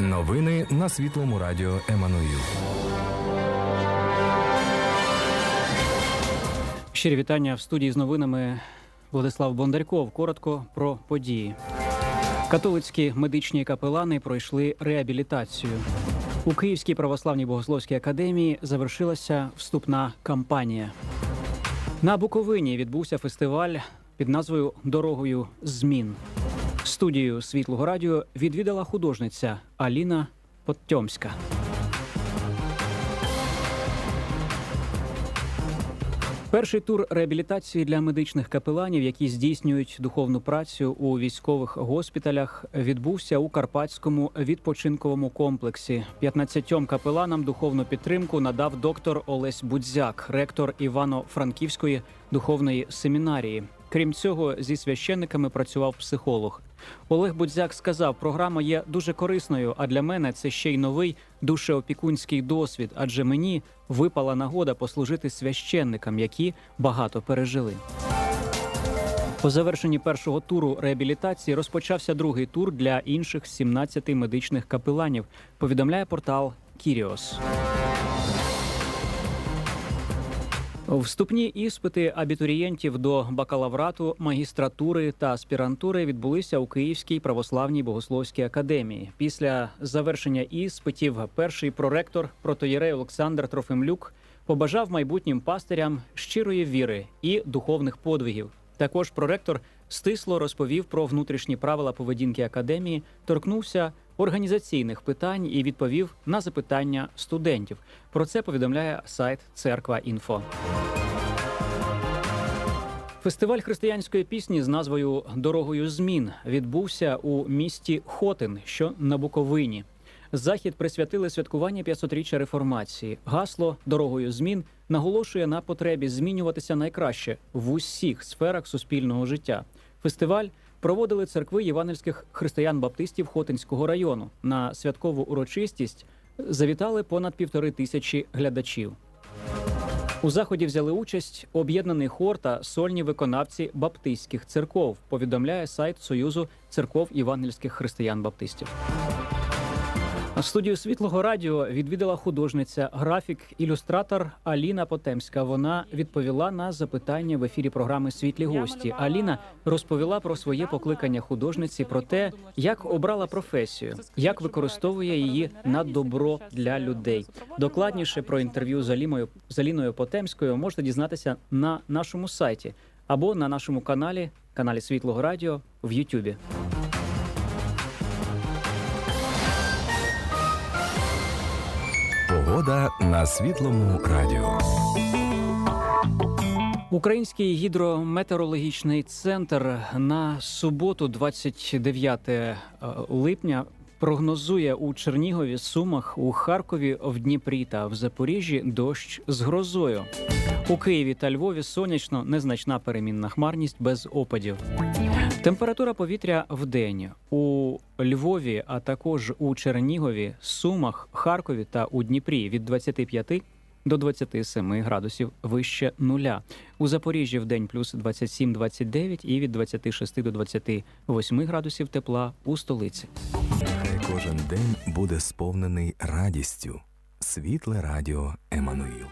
Новини на світлому радіо Еммануїл. Щирі вітання в студії з новинами Владислав Бондарьков. Коротко про події. Католицькі медичні капелани пройшли реабілітацію. У Київській православній богословській академії завершилася вступна кампанія. На Буковині відбувся фестиваль під назвою Дорогою змін. Студію світлого радіо відвідала художниця Аліна Подтьомська. Перший тур реабілітації для медичних капеланів, які здійснюють духовну працю у військових госпіталях, відбувся у Карпатському відпочинковому комплексі. 15 капеланам духовну підтримку надав доктор Олесь Будзяк, ректор Івано-Франківської духовної семінарії. Крім цього, зі священниками працював психолог. Олег Будзяк сказав, програма є дуже корисною, а для мене це ще й новий душеопікунський досвід, адже мені випала нагода послужити священникам, які багато пережили. По завершенні першого туру реабілітації розпочався другий тур для інших 17 медичних капеланів. Повідомляє портал Кіріос. Вступні іспити абітурієнтів до бакалаврату, магістратури та аспірантури відбулися у Київській православній богословській академії. Після завершення іспитів перший проректор протоєрей Олександр Трофимлюк побажав майбутнім пастирям щирої віри і духовних подвигів. Також проректор стисло розповів про внутрішні правила поведінки академії, торкнувся організаційних питань і відповів на запитання студентів. Про це повідомляє сайт Церква Інфо. Фестиваль християнської пісні з назвою Дорогою змін відбувся у місті Хотин, що на Буковині. Захід присвятили святкування 500-річчя реформації. Гасло Дорогою змін наголошує на потребі змінюватися найкраще в усіх сферах суспільного життя. Фестиваль проводили церкви євангельських християн-баптистів Хотинського району. На святкову урочистість завітали понад півтори тисячі глядачів. У заході взяли участь об'єднаний хор та сольні виконавці баптистських церков. Повідомляє сайт Союзу церков євангельських християн-баптистів. Студію світлого радіо відвідала художниця, графік, ілюстратор Аліна Потемська. Вона відповіла на запитання в ефірі програми Світлі гості. Аліна розповіла про своє покликання художниці, про те, як обрала професію, як використовує її на добро для людей. Докладніше про інтерв'ю з Алімою з Аліною Потемською можете дізнатися на нашому сайті або на нашому каналі, каналі Світлого Радіо в Ютубі. Погода на світлому радіо. Український гідрометеорологічний центр на суботу, 29 е, липня, прогнозує у Чернігові, Сумах, у Харкові, в Дніпрі та в Запоріжжі дощ з грозою. У Києві та Львові сонячно, незначна перемінна хмарність без опадів. Температура повітря в день у Львові, а також у Чернігові, Сумах, Харкові та у Дніпрі від 25 до 27 градусів вище нуля. У Запоріжжі в день плюс 27-29 і від 26 до 28 градусів тепла у столиці. Нехай кожен день буде сповнений радістю. Світле радіо Еммануїл.